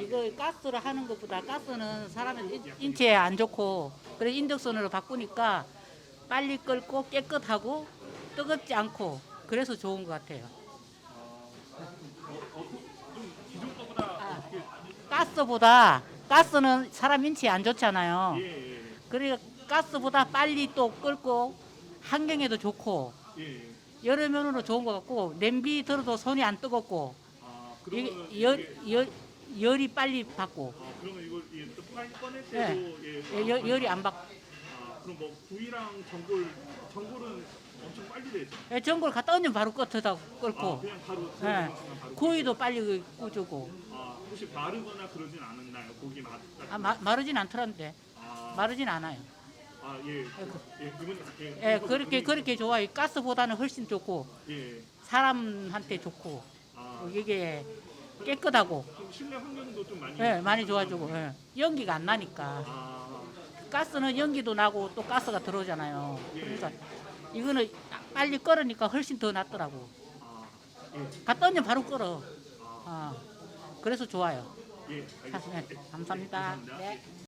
이거 가스로 하는 것보다 가스는 사람의 인- 인체에 안 좋고 그래 인덕션으로 바꾸니까 빨리 끓고 깨끗하고 뜨겁지 않고 그래서 좋은 것 같아요. 아. 가스보다 가스는 사람 인체에 안 좋잖아요. 그러니까 가스보다 빨리 또 끓고 환경에도 좋고. 여러 면으로 좋은 것 같고 냄비 들어도 손이 안 뜨겁고 아, 그러면 이게 열, 열이 빨리 받고 아, 그러면 이걸 예, 또 파일 꺼낼 때도 네. 예. 예, 열, 열이 안 받고 아, 그럼 뭐 구이랑 전골 전골은 엄청 빨리 되죠. 예, 전골 갖다 얹으면 바로 끄트다 아, 끓고 그냥 바로 예. 바로 구이도 빨리 구주고 아, 혹시 마르거나 그러진 않았나요? 고기 맛 아, 마, 마르진 않더란데 아, 마르진 않아요. 아, 예. 그- 예, 그분 예. 예, 그렇게 그렇게 좋아요. 가스보다는 훨씬 좋고 예. 사람한테 좋고 아, 이게 깨끗하고 실내 환경도 좀 많이 예, 많이 좋아지고 예. 연기가 안 나니까 아, 가스는 연기도 나고 또 가스가 들어오잖아요. 그러니까 이거는 빨리 끓으니까 훨씬 더 낫더라고. 아, 예. 갖다 바로 끓어. 아, 아, 그래서 좋아요. 예. 사- 알겠습니다. 네, 감사합니다. 감사합니다. 네.